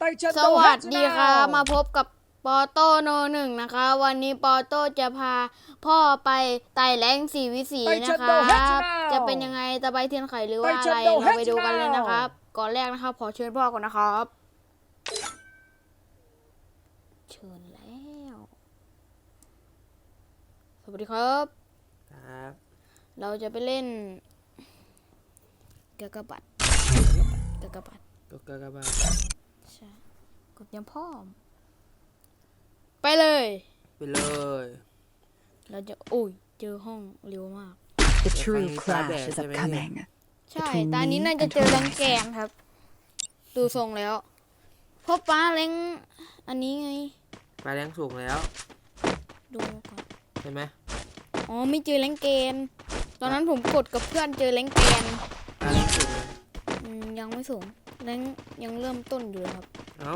ไตเชิญสโตวัสดีครับ Hands มา Down พบกับปอโต้โนหนึ่งนะคะ วันนี้ปอโต้จะพาพ่อไปไต่แรงสีวิสีไปนะเชิญคโตรับ Hands Down จะเป็นยังไงตะไบเทียนไขหรือว่าไปเชิอะญไรโตเราไป Hands ดูกันเลย Down นะครับ ก่อนแรกนะครับขอเชิญพ่อก่อนนะครับ เชิญแล้ว สวัสดีครับครับ เราจะไปเล่นเกากระบัดเกากระบัดก็กระบาใช่ กดยังพร้อม ไปเลย ไปเลยเราจะโอ้ยเจอห้องเร็วมาก The If true I need clash that, is then maybe- upcoming. ใช่ Between ตอนนี้ me น่าจะ and เจอแรง Horizon แกนครับ ดูทรงแล้วเพราะป้าแรงอันนี้ไง ไปแรงสูงแล้วดูก่อน ใช่ไหมอ๋อไม่เจอแรงเกน ตอนนั้นผมกดกับเพื่อนเจอแรงแกนไปแรงสูงเลยอืมยังไม่สูงแรงยังเริ่มต้นอยู่เลยครับ เอ้า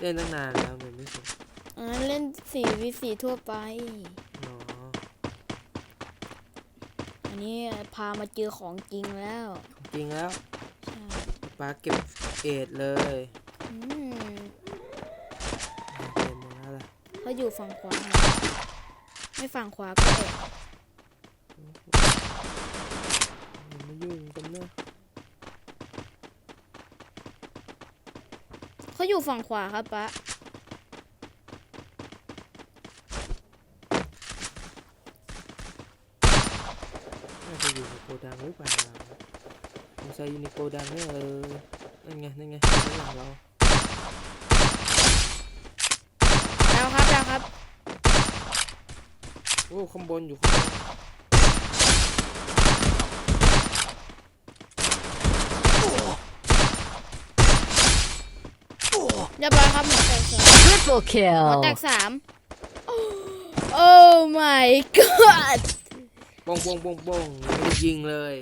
เล่นตั้งนานแล้วมันไม่สูงอันนั้นเล่นสี่วิสีทั่วไป อ๋ออันนี้พามาเจอของจริงแล้วจริงแล้วใช่ปลาเก็บเอ็ดเลยอืมเต็มหมดแล้วล่ะเขาอยู่ฝั่งขวานะไม่ฝั่งขวาก็แอบ อย่ามายุ่งกันนะ เขา อยู่ฝั่งขวาครับปะน่าจะอยู่ในโกดังหรือเปล่าสงสัยอยู่ในโกดังเนี่ยเออนั่นไงนั่นไงข้างหลังเราแล้วครับแล้วครับโอ้ข้างบนอยู่ข้างบน เรียบร้อยครับหมอแตกสอง Triple หมอ kill. แตกสามโอ้ my god บ้องบ้องบ้องบ้องยังไม่ได้ยิงเลย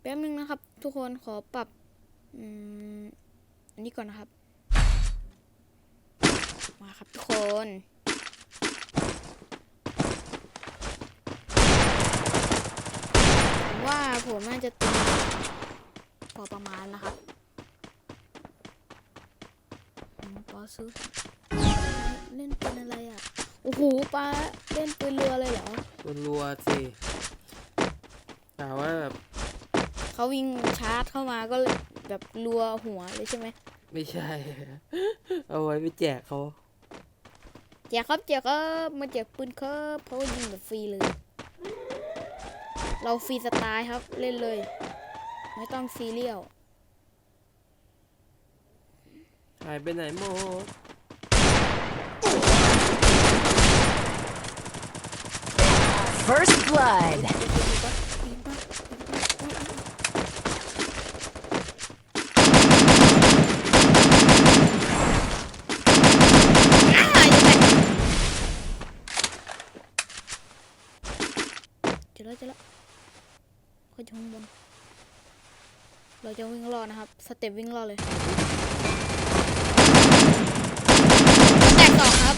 แป๊บนึงนะครับ ทุกคนขอปรับอืมอันนี้ก่อนนะครับ มาครับทุกคนผมว่าผมน่าจะตีพอประมาณนะครับอืมปอ ซื้อเล่นเป็นอะไรอะ โอ้โหปลาเล่นปืนเรือเลยเหรอรัวๆสิแต่ว่าแบบเขาวิ่งชาร์จเข้ามาก็แบบรัวหัวเลยใช่ไหม ไม่ใช่ เอาไว้ไปแจกเขาแจกครับแจกครับมาแจกปืนครับเพราะว่ายิงแบบฟรีเลย เราฟรีสไตล์ครับเล่นเลย ไม่ต้องซีเรียล หายไปไหนหมด First blood. เจอแล้วเจอแล้วเขาจะข้างบน เราจะวิ่งรอนะครับ สเต็ปวิ่งรอเลยแตกสองครับ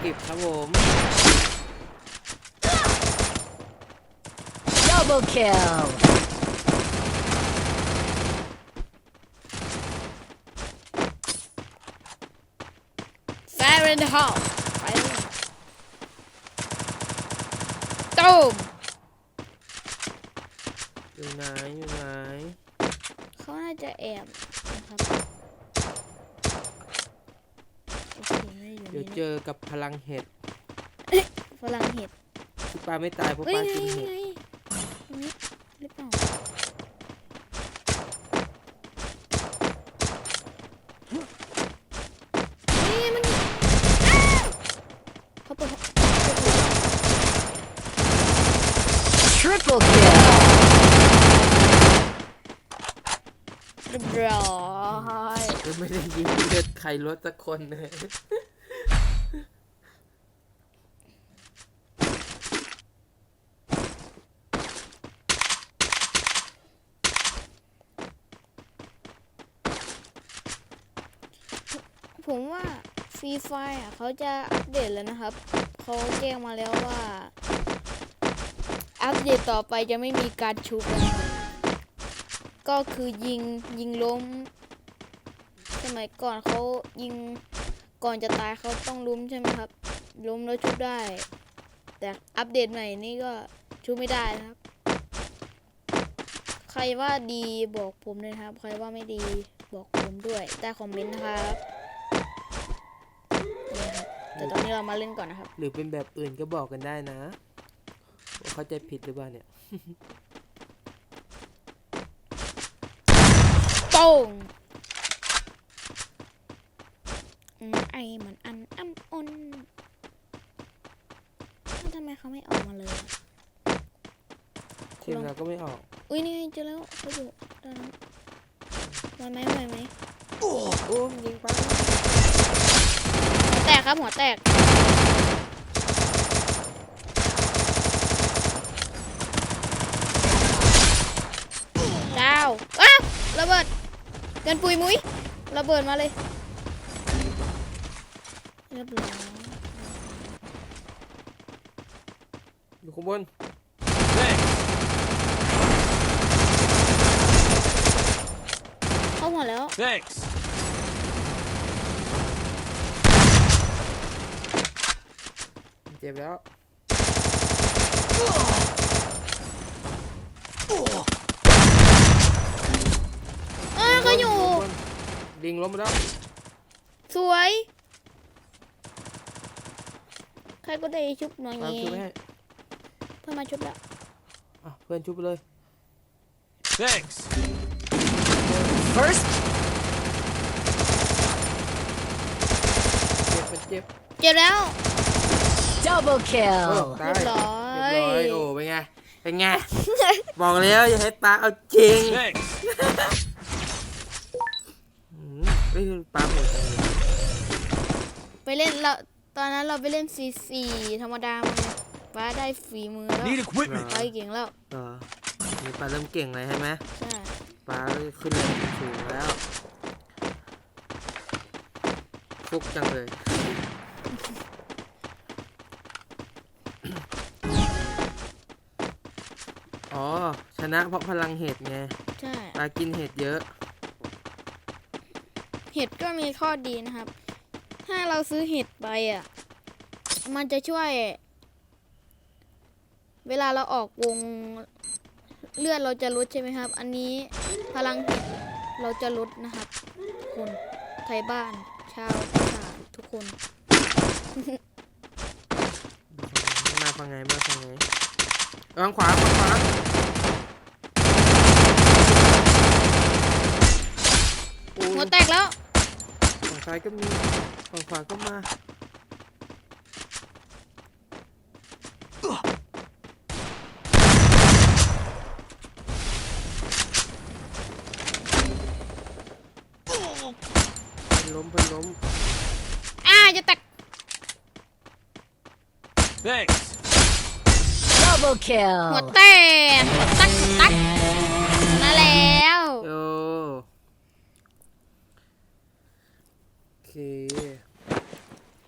เก็บครับผม Double kill. แฟร์เรนฮอลไปเลยตูม อยู่ไหนอยู่ไหนเขาน่าจะแอบนะครับโอเคไม่ได้อยู่เดี๋ยวนี่เจอกับพลังเห็ดฝรั่งเห็ด ที่ปลาไม่ตายเพราะเฮ้ยปลาไงกินไงเห็ดไงตรงนี้หรือเปล่าเฮ้ยมันอ้าวเขาเปิด Triple kill. เรียบร้อยเออไม่ได้ยิงเลือดใครลดสักคนเลยผมว่าฟรีไฟอะเขาจะอัปเดตแล้วนะครับ เขาแจ้งมาแล้วว่า อัปเดตต่อไปจะไม่มีการชุบแล้วนะครับ ก็คือยิงยิงล้ม สมัยก่อนเขายิงก่อนจะตายเขาต้องล้มใช่ไหมครับ ล้มแล้วชุบได้ แต่อัปเดตใหม่นี่ก็ชุบไม่ได้นะครับ ใครว่าดีบอกผมเลยครับ ใครว่าไม่ดีบอกผมด้วยใต้คอมเมนต์นะครับนี่ครับแต่ตอนนี้เรามาเล่นก่อนนะครับ หรือเป็นแบบอื่นก็บอกกันได้นะ เข้าใจผิดหรือเปล่าเนี่ย โป้งอืมไอมันอันอ้ำอ้นแล้วทำไมเขาไม่ออกมาเลยอะทีมเราก็ไม่ออก อุ้ยนี่ไงเจอแล้วเขาอยู่ด้านนั้นไหวไหมไหวไหมโอ้มยิงไปหัวแตกครับหัวแตกดาวอ้าวระเบิด เกินปุยมุ้ยระเบิดมาเลยเรียบร้อยอยู่ข้างบนเข้าหัวแล้ว Thanks. เจ็บแล้ว เอ้ยเขาอยู่ ข้างบน ลิงล้มไปแล้ว สวย ใครก็ได้ชุบหน่อยตามเงี้ชุบไปให้เพื่อนมาชุบแล้วอะเพื่อนชุบไปเลย Thanks. First เจ็บเป็นเจ็บเจ็บแล้ว double โอ้ kill. ตายเรียบร้อย เรียบร้อยโอ้เป็นไง เป็นไง บอกแล้วอย่าให้ตาเอาจริง Thanks. อืมเอ้ยปาหมดเลยไปเล่นเราตอนนั้นเราไปเล่นซีซีธรรมดามาป้าได้ฝีมือแล้ว Need equipment. ไปเก่งแล้วเออนี่ปลาเริ่มเก่งเลยใช่ไหมใช่ปลาขึ้นเลยสูงแล้วฟุกจังเลยอ๋อชนะเพราะพลังเห็ดไงใช่ปลากินเห็ดเยอะ เห็ดก็มีข้อดีนะครับ ถ้าเราซื้อเห็ดไปอะ มันจะช่วย เวลาเราออกวงเลือดเราจะลดใช่ไหมครับ อันนี้พลังเห็ดเราจะลดนะครับทุกคนไทยบ้านชาวอีสานทุกคน มาฟังไงมาฟังไงเออทางขวาทางขวาโอ้หัวยแตกแล้วฝั่ง ซ้ายก็มีฝั่งขวาก็มาพันล้มพันล้มอ่าจะแตก Thanks. Double หัว kill. แตกหัวตักตักมาแล้ว โยโอเค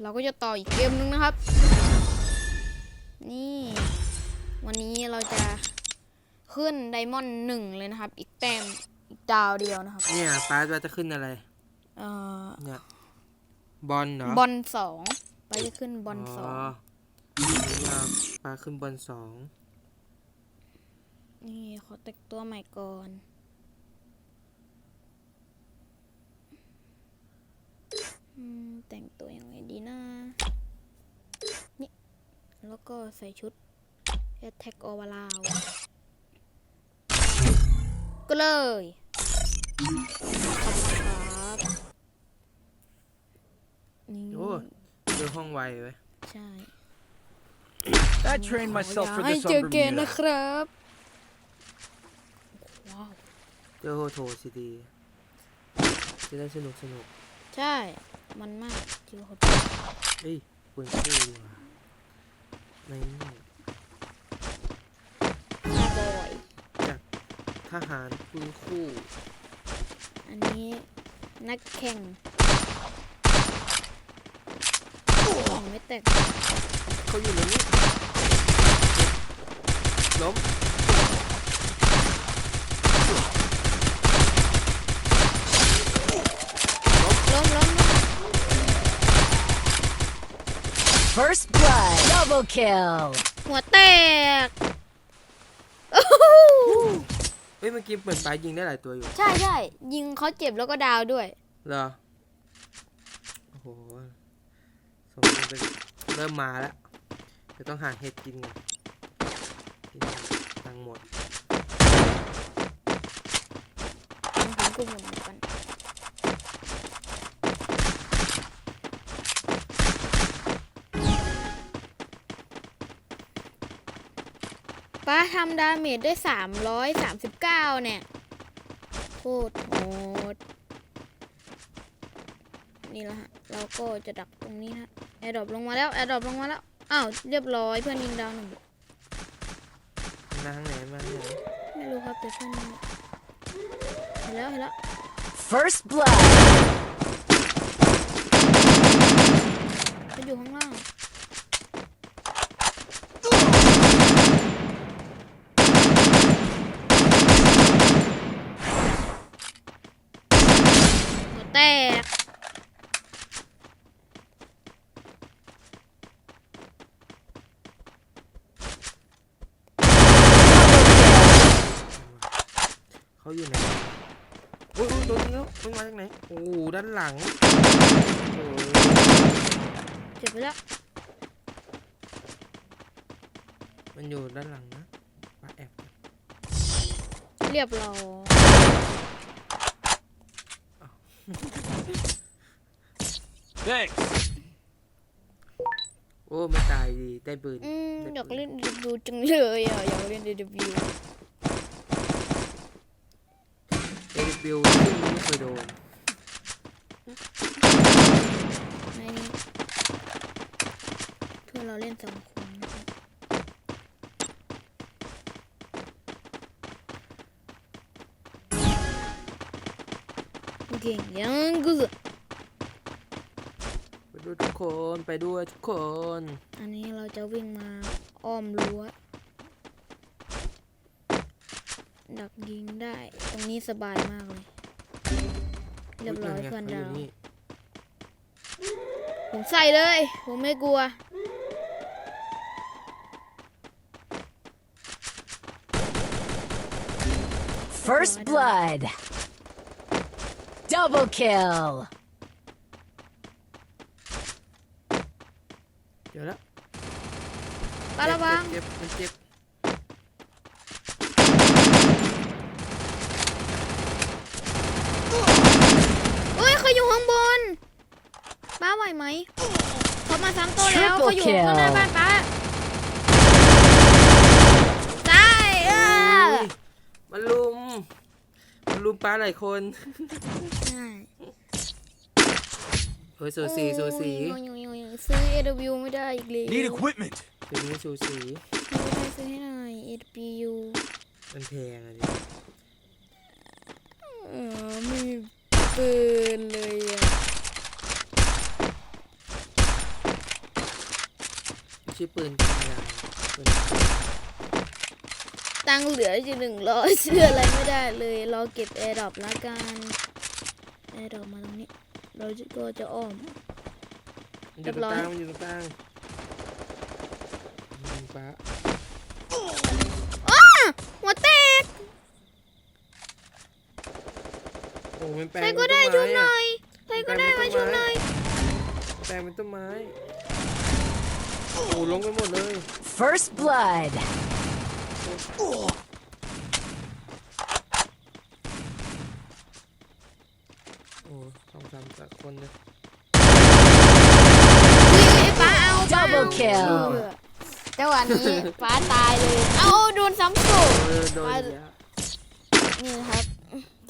เรา ก็จะต่ออีกเกมนึงนะครับ นี่ วันนี้เราจะขึ้นไดมอนด์หนึ่งเลยนะครับ อีกแต้มอีกดาวเดียวนะครับ เนี่ยป้าว่าจะขึ้นอะไร เอ่อ เนี่ยบอลเหรอบอลสองไปจะขึ้นบอลสองเนี่ยป้าขึ้นบอลสองนี่ขอแต่งตัวใหม่ก่อน อืม แต่งตัวยังไงดีนะนี่แล้วก็ใส่ชุด Attack o v e r o u n d ก็เลยขอบคุณครับนี่โอ้เจอห้องไวเว้ยใช่ I trained myself อย่า for ให้ this เจ on อเกม Bermuda. นะครับ ว้าว เจอโฮโทซีดีจะได้สนุกสนุก ใช่ มันมากจริงครับเอ้ยปืนคู่ดีกว่าในนี่คาร์บอยทหารปืนคู่ อันนี้นักแข่งแข่งไม่แตกเขาอยู่ในนี้ล้ม ล้มล้ม First blood. Double kill. หัวแตกโอ้โหเฮ้ยเมื่อกี้เปิดปลายยิงได้หลายตัวอยู่ ใช่ใช่ยิงเขาเจ็บแล้วก็ดาวด้วย เหรอ โอ้โหสมมติเป็นเริ่มมาแล้วจะต้องหาเห็ดกินก่อนกินตังค์หมด ผมก็เหมือนกัน ป้าทำดาเมจได้สามร้อยสามสิบเก้าเนี่ยโคตรโหดนี่แหละฮะ เราก็จะดักตรงนี้ฮะแอร์ดรอปลงมาแล้วแอร์ดรอปลงมาแล้ว อ้าว เรียบร้อยเพื่อนยิงดาวหนึ่งมาทางไหนมาทางไหนไม่รู้ครับแต่เพื่อนยิงเห็นแล้วเห็นแล้ว First blood. มันอยู่ข้างล่าง หัวแตก เขาอยู่ไหนโอ้ยโอ้ยโดนยิงแล้วมึงมาจากไหนโอ้โหด้านหลังโอ้ยเจ็บไปแล้วมันอยู่ด้านหลังนะป้าแอบเรียบร้อย Thanks. โอ้ไม่ตายดีได้ปืนอืมอยากเล่นดูจังเลยอะอยากเล่นเดบิว เอริ บิวซึ่งไม่เคยโดนในนี้เพื่อนเราเล่นสองคนนะครับเก่งยังกูไปด้วยทุกคนไปด้วยทุกคน อันนี้เราจะวิ่งมาอ้อมรั้ว ดักยิงได้ ตรงนี้สบายมากเลย เรียบร้อยนั่นไงเพื่อนขาดายู่วนี่ผมใส่เลย ผมไม่กลัว First blood. Double kill. เดี๋ยวแล้วปาระวังเจ็บมันเจ็บ เอ้ยเขาอยู่ข้างบน ป้า ไหวไหมเขามาซ้ำตัวแล้ว Triple เขาอยู่ข้างหน้า kill บ้านป้าได้เออเฮ้ยมันลุม มันลุมปลาหลายคนใช่เฮ้ยสูสีสูสีโอ้ยโอ้ยโอ้ยโอ้ยซื้อ AW ไม่ได้อีกเลย Need equipment. สูสีสูสีไม่ได้ซื้อให้หน่อย AW มันแพงอะดิเออไม่มีปืนเลยอะ ไม่ใช่ปืนกลางปืนตังค์เหลืออยู่หนึ่งร้อยซื้ออะไรไม่ได้เลยรอเก็บ AirDrop ละกัน AirDrop มาตรงนี้ เราก็จะอ้อม มันอเรียู่ยตบรงร้อยกลางมันอยู่ตรงกลางยิงปลาหัวแตกโอ้มันแปลงใครก็เป็นได้ต้นชุบไม้หน่อะอยใครก็ได้มาชุบหน่อย แปลงเป็นต้นไม้ โอ้ลงไปหมดเลย First blood. โอ้สองสามสักคนเลยไอ้ป้าเอาป้าเอา Double kill เออจังหวะนี้ป้าตายเลย เอาโดนซ้ำศพเออโดนอีกแล้วนี่นะครับ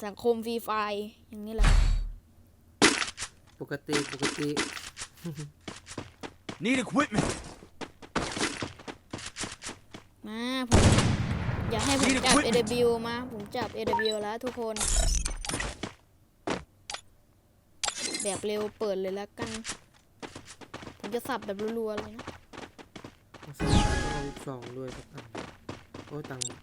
สังคมฟรีไฟร์อย่างนี้แหละครับปกติปกติ Need equipment. มาผมอยากให้ผม Need จับ equipment AW มา ผมจับ AW แล้วทุกคน แบบเร็วเปิดเลยแล้วกัน ผมจะสับแบบรัวๆเลยนะต้องใส่ต้องเอาลูกสองด้วยสักอันโอ้ยตังค์หมด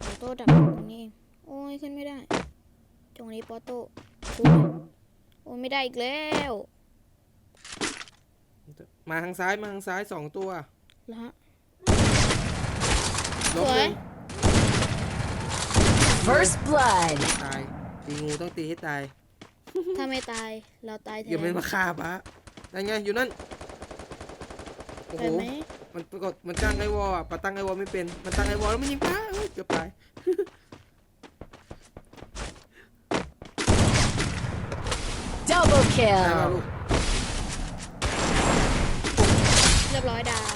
ปอโต้ดักตรงนี้เองโอ้ยขึ้นไม่ได้ ตรงนี้ปอโต้ชุบโอ้ยไม่ได้อีกแล้ว มาทางซ้ายมาทางซ้ายสองตัวแล้วฮะลบหนึ่งสวย First blood. ตายตีงูต้องตีให้ตายถ้าไม่ตายเราตายแทอย่ามันนมาฆ่าปะนั่นไงอยู่นั่นโอ้ไปโหไหมมันปรากฏมันตั้งไอวอลอะปะตั้งไอวอลไม่เป็น มันตั้งไอวอลแล้วมันยิงป้าเอ้ยเกือบตาย Double ได้ป่ะ kill. ลูก ยบร้อยดาว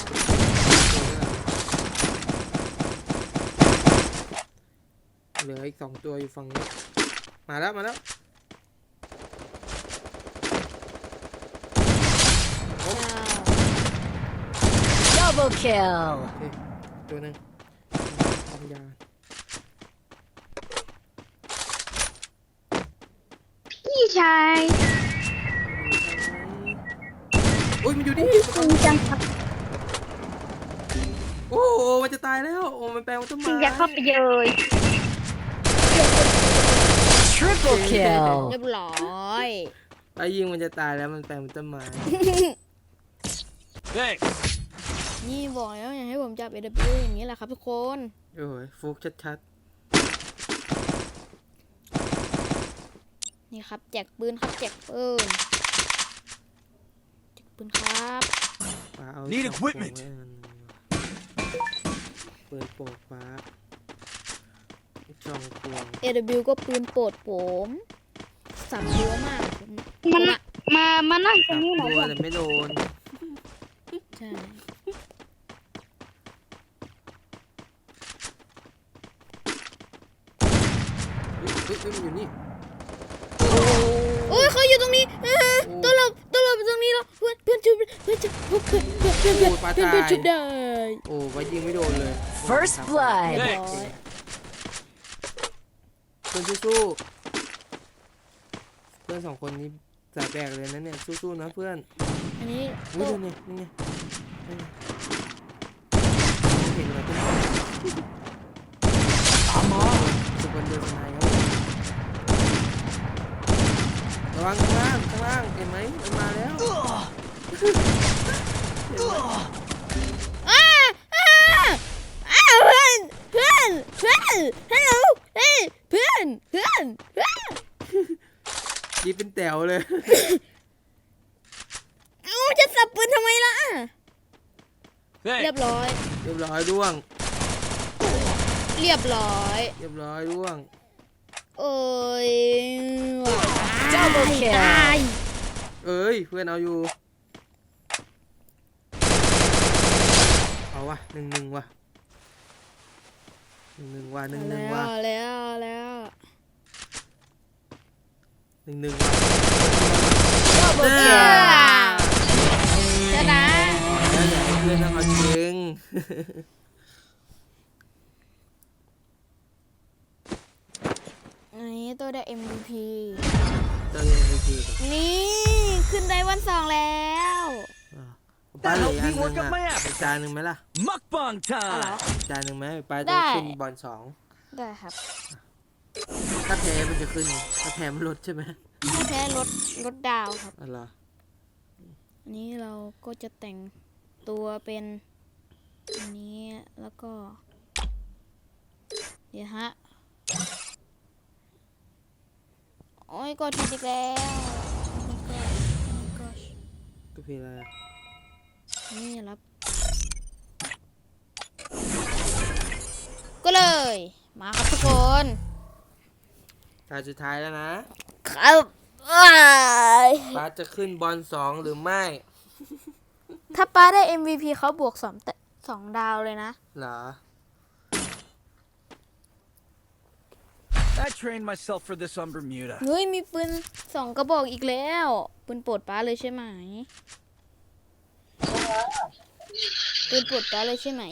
เหลืออีกสองตัวอยู่ฝั่งนี้ มาแล้ว มาแล้วดาว Double kill. โอเคตัวหนึ่งทำยาพี่ชาย โอ้ยมันอยู่นี่ จริงจังครับโอ้โห มันจะตายแล้วโอ้มันแปลงมันต้นจริไม้งจังเข้าไปเลย Triple kill. เรียบร้อยไปยิงมันจะตายแล้วมันแปลงเป็นต้นไม้ Thanks. นี่บอกแล้วอยากให้ผมจับ AW อย่างนี้แหละครับทุกคนโอ้ยฟุกชัดนี่ครับแจกปืนครับแจกปืนแจกปืนครับๆป้าเอา Need ช่อง equipment โป่งไว้อันหนึ่งเปิดโปกป้าช่องควง AW ก็ปืนโปรดผมสับเยอะมากผมผมันมอะมามานั่งตรจังบนี้หน่อยตัวแต่ไม่โดนใช่เฮ้ยเฮ้ยเฮ้ยมันอยู่นี่ โอ้ยเขาอยู่ตรงนี้เออโอ้ตัวเรา ตัวเราอยู่ตรงนี้แล้วเพื่อนเพื่อนชุบเพื่อนชุบเพื่อนเพื่อนเพื่อนเพื่อนเพื่อนโอ้ยปลาเพื่อนเพื่อนตายชุบได้โอ้ไปยิงไม่โดนเลย First เรีย blood. บร้อยเพื่อนสู้ๆเพื่อนสองคนนี้สายแบกเลยนะเนี่ยสู้ๆนะเพื่อนอันนี้อุ้ยโต้ดูนี่นี่ไงนี่ไงเห็นอะไรกันสุกวันเดือนสนายค รับระวังข้างล่างข้างล่างเห็นไหมมันมาแล้วเห็นไหมอ้าอ้าอ้าเพื่อนเพื่อนเพื่อนฮัลโหลเฮ้ยเพื่อนเพื่อนเพื่อนกีบเป็นแต๋วเลยเอ้าจะสับปืนทำไมล่ะ เรียบ Thanks. ร้อย เรียบร้อยร่วง เรียบร้อย เรียบร้อยร่วง โอ้ย Double kill ตายเอ้ยเพื่อนเอาอยู่ เอาวะหนึ่งหนึ่งวะหนึ่งหนึ่งวะหนึ่งหนึ่งแล้ววะแล้วแล้วหนึ่งหนึ่งวะ Double เอ kill. อชนะแล้วอย่าให้เพื่อนต้องเอาจริง นนี้ตัวได้ MVP ตัวเองดีทีนี่ขึ้นได้วันสองแล้วป้าเหลืออีกอันห That'll นึ่ง be work up my อะ ass. อีกจานหนึ่งไหมล่ะ Mukbang เอาเหรอ time. อีกจานหนึ่งไหมป้าได้ จะขึ้นบอลสองได้ครับถ้าแพ้มันจะขึ้น ถ้าแพ้มันลดใช่ไหมแค่ลดลดดาวครับอะไรออันนี้เราก็จะแต่งตัวเป็นอันนี้แล้วก็ เดี๋ยวฮะ โอ้ยกดผิดอีกแล้วนี่ก็ก็พี่อะไรอะนี่ครับก็เลย มาครับทุกคนตาสุดท้ายแล้วนะครับว้ายป้าจะขึ้นบอลสองหรือไม่ ถ้าป้าได้ MVP เขาบวกสองแต่สองดาวเลยนะ เหรอ I trained myself for this on Bermuda. เฮ้ยมีปืนสองกระบอกอีกแล้วปืนโปรดป้าเลยใช่ไหมปืนโปรดป้าเลยใช่ไหม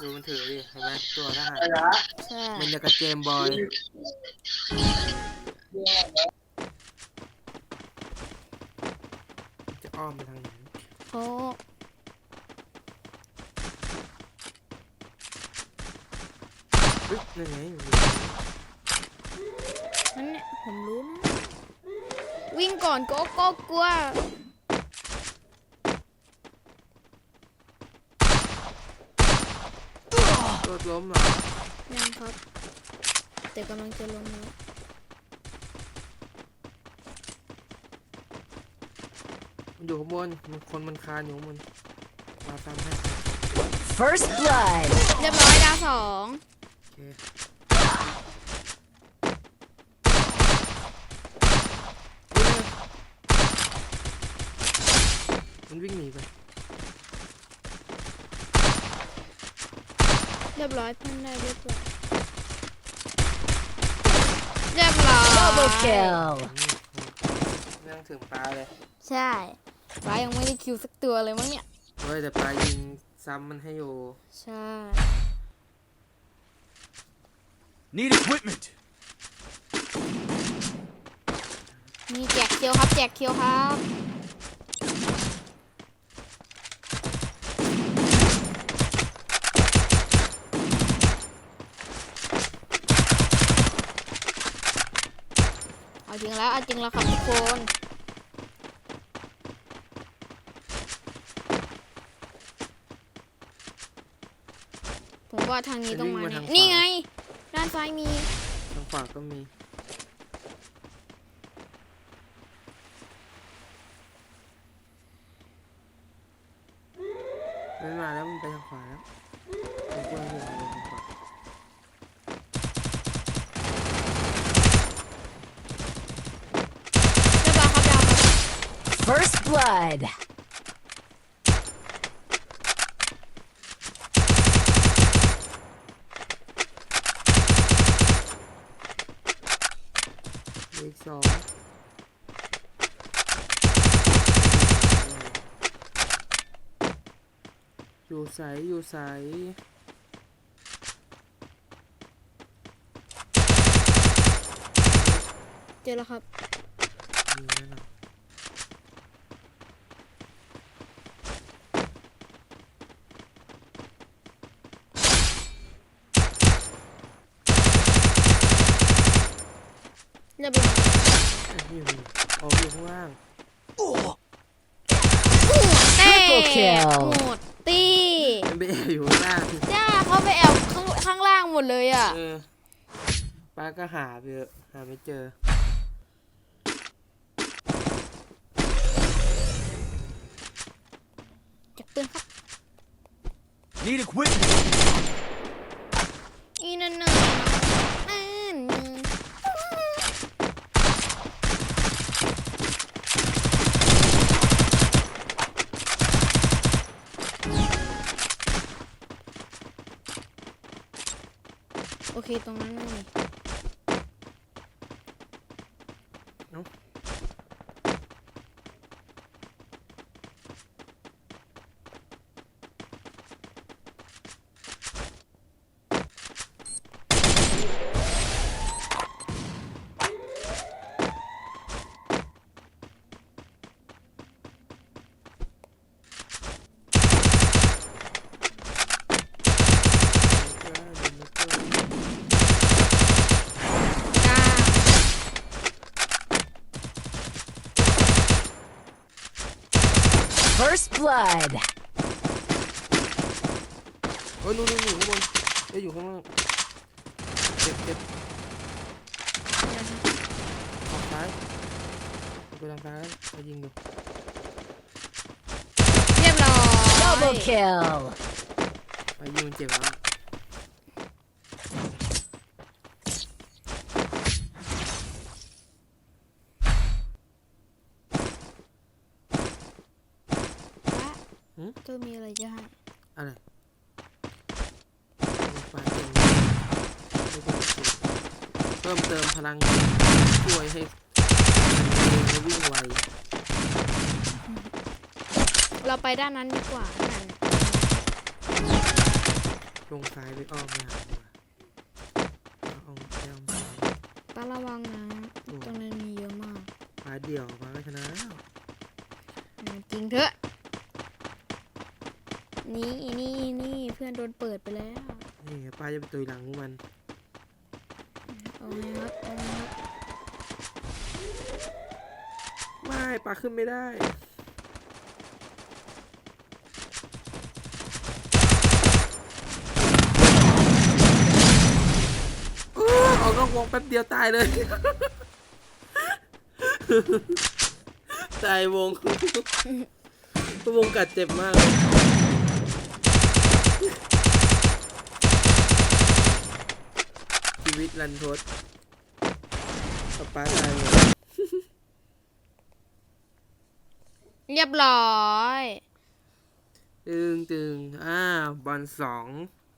ดูมันถือดิเห็นไหมตัวทหารใช่มันจะกระเจมส์บอยจะอ้อมไปทางไหนเขา เฮ้ยนั่นไงอยู่นั่นเนี่ยผมรู้นะ วิ่งก่อนก็ก็กลัวรถล้มเหรอยังครับ แต่กำลังจะลงแล้วมันอยู่ข้างบนมันคนมันคานอยู่ข้างบนมาทำให้ First blood. เรียบร้อยดาวสองโอ เคมันวิ่งหนีไป เรียบร้อยเพื่อนได้เรียบร้อยเรียบร้อย Double kill. เรื่องถึงปลาเลยใช่ฟ้ายังไม่ได้คิวสักตัวเลยมั้งเนี่ย เฮ้ยแต่ปลายิงซ้ำมันให้อยู่ ใช่ Need equipment. มีแจกเคียวครับ แจกเคียวครับ เอาจริงแล้ว เอาจริงแล้วครับทุกคนผมว่าทางนี้ต้องมาจะวิ่งมาแน่ทางขวานี่ไงด้านซ้ายมี ทางขวาก็มี มันมาแล้วมันไปทางขวาแล้วผมกลัวอยู่ทางขวาเรียบร้อยครับดาวครับ First blood. เลขสอง อยู่ใสอยู่ใสเจอแล้วครับมีนั่นหรอเรียบร้อยเอ้ยอยู่นี่อ๋ออยู่ข้างล่างเต้ Triple kill อะ เออป้าก็หาไปเถอะหาไม่เจอจากปืนครับ Need equipment. อีนั่นน่ะ โอเค ตรงนั้นไม่มี จ้า First blood. เฮ้ยนู่นนู่นอยู่ข้างบนเอ้ยอยู่ข้างล่างเจ็บเจ็บออกซ้ายไปทางซ้ายไปยิงดูเรียบร้อย Double kill. ไปยิงมันเจ็บแล้ว และก็มีอะไรจะให้ อะไรปลาเก่งไม่ต้องเก่งเพิ่มเติมพลังช่วยให้ให้วิ่งไวเราไปด้านนั้นดีกว่านั่นลงซ้ายไปอ้อมไปหาดีกว่าเอาไปอ้อมซ้ายป้าระวังนะตรงนั้นมีเยอะมากปลาเดี่ยวปลาก็ชนะแล้วมมาจริงเถอะ นี่นี่นี่เพื่อนโดนเปิดไปแล้ว นี่ป้าจะไปตุยหลังพวกมัน เอาไงครับเอาไงครับไม่ปลาขึ้นไม่ได้โอ้ออกนอกวงแป๊บเดียวตายเลย ตายวง วงกัดเจ็บมากเลย วิตรันทดป้าป้าตายหมดเรียบร้อยตึงตึงอ่าบอลสอง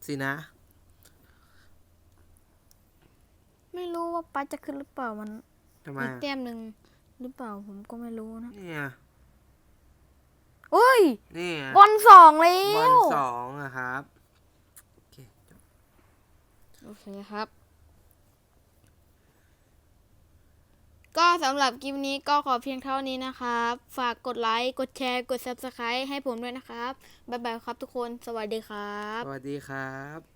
สินะ ไม่รู้ว่าป้าจะขึ้นหรือเปล่ามันทำไมอีกอะแต้มหนึ่งหรือเปล่าผมก็ไม่รู้นะเนี่ยเอ้ยนี่ไงบอลสองแล้บอลวสองอะครับ โอเคจบโอเคครับ ก็สำหรับคลิปนี้ก็ขอเพียงเท่านี้นะครับ ฝากกดไลค์ กดแชร์ กด Subscribe ให้ผมด้วยนะครับ บ๊ายบายครับทุกคน สวัสดีครับ สวัสดีครับ